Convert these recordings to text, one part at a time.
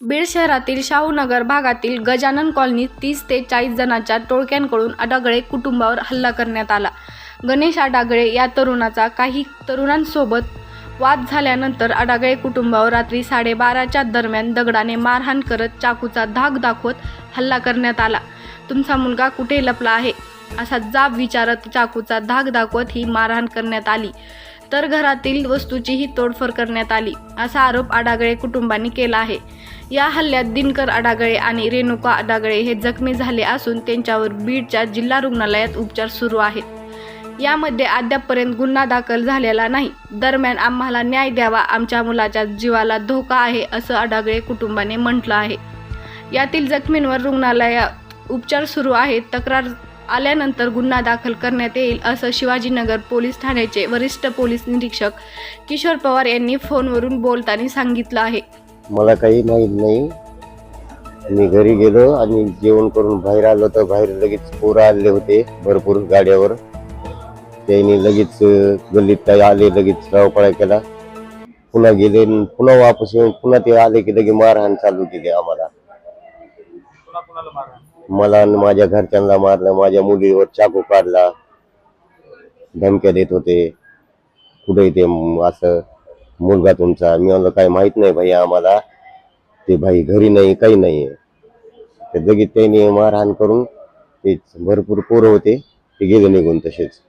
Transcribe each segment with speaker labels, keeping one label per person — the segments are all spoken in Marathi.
Speaker 1: बीड शहरातील शाहूनगर भागातील गजानन कॉलनीत तीस ते चाळीस जणांच्या टोळक्यांकडून अडागळे कुटुंबावर हल्ला करण्यात आला. गणेश अडागळे या तरुणाचा काही तरुणांसोबत वाद झाल्यानंतर अडागळे कुटुंबावर रात्री साडेबाराच्या दरम्यान दगडाने मारहाण करत चाकूचा धाक दाखवत हल्ला करण्यात आला. तुमचा मुलगा कुठे लपला आहे? असा जाब विचारत चाकूचा धाक दाखवत ही मारहाण करण्यात आली. तर घरातील वस्तूचीही तोडफोड करण्यात आली असा आरोप अडागळे कुटुंबांनी केला आहे. या हल्ल्यात दिनकर अडागळे आणि रेणुका अडागळे हे जखमी झाले असून त्यांच्यावर बीडच्या जिल्हा रुग्णालयात उपचार सुरू आहेत. यामध्ये अद्यापपर्यंत गुन्हा दाखल झालेला नाही. दरम्यान आम्हाला न्याय द्यावा आमच्या मुलाच्या जीवाला धोका आहे असं अडागळे कुटुंबाने म्हटलं आहे. यातील जखमींवर रुग्णालयात उपचार सुरू आहेत तक्रार आल्यानंतर गुन्हा दाखल करण्यात येईल असं शिवाजीनगर पोलीस ठाण्याचे वरिष्ठ पोलीस निरीक्षक किशोर पवार यांनी फोनवरून बोलताना सांगितलं आहे.
Speaker 2: मला काही माहीत नाही. मी घरी गेलो आणि जेवण करून बाहेर आलो तर बाहेर लगेच पोरं आले होते भरपूर गाड्यावर. त्यांनी लगेच गल्लीत काही आले लगेच रावपळा केला. पुन्हा गेले पुन्हा वापस येऊन पुन्हा ते आले की लगे मारहाण चालू केली आम्हाला. मला आणि माझ्या घरच्यांना मारलं माझ्या मुलीवर चाकू काढला धमक्या देत होते. कुठे ते असं मुलगा तुमचा मी म्हणलं काही माहीत नाही भाई आम्हाला. ते भाई घरी नाही काही नाही. ते लगेच त्यांनी मारहाण करून ते भरपूर पोरं होते ते गेले निघून तसेच.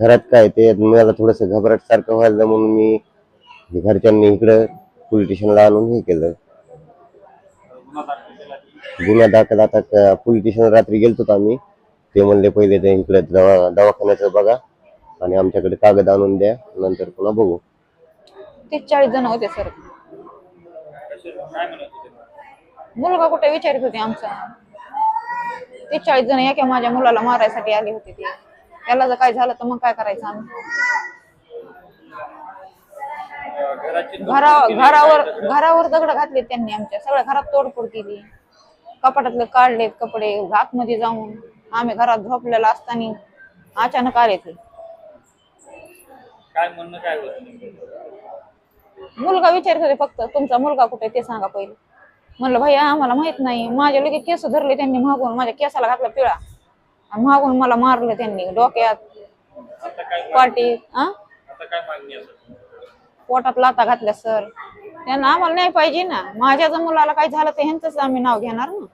Speaker 2: घरात काय ते मला थोडस घबराट सारखं व्हायला म्हणून मी घरच्यांनी इकडं पोलीस स्टेशनला आणून हे केलं. गुन्हा दाखल आता पोलीस स्टेशन रात्री गेलतो आम्ही. ते म्हणले पहिले ते इकडे दवा दवाखान्याचं बघा आणि आमच्याकडे कागद आणून द्या नंतर पुन्हा बघू.
Speaker 3: तीस चाळीस जण होते सर. मुलगा कुठे विचारित होते आमचा? तीस चाळीस जण या किंवा माझ्या मुलाला मारायसाठी आले होते ते. त्याला जर काय झालं तर मग काय करायचं आम्ही? घरा घरावर घरावर दगड घातले त्यांनी आमच्या. सगळ्या घरात तोडफोड केली. कपाटातले काढलेत कपडे आतमध्ये जाऊन आम्ही घरात झोपलेला असताना अचानक आले ते.
Speaker 4: काय म्हणणं काय होतं नेमकं?
Speaker 3: मुलगा विचारत होते फक्त तुमचा मुलगा कुठे ते सांगा पहिले. म्हणलं भैया आम्हाला माहीत नाही. माझे लगेच केस धरले त्यांनी मागून माझ्या केसाला घातला पिळा. आणि मागून मला मारलं त्यांनी डोक्यात.
Speaker 4: मागणी? असेल
Speaker 3: पोटात लाता घातल्या सर. त्यांना आम्हाला नाही पाहिजे ना. माझ्या जर मुलाला काही झालं तर ह्यांचंच आम्ही नाव घेणार ना.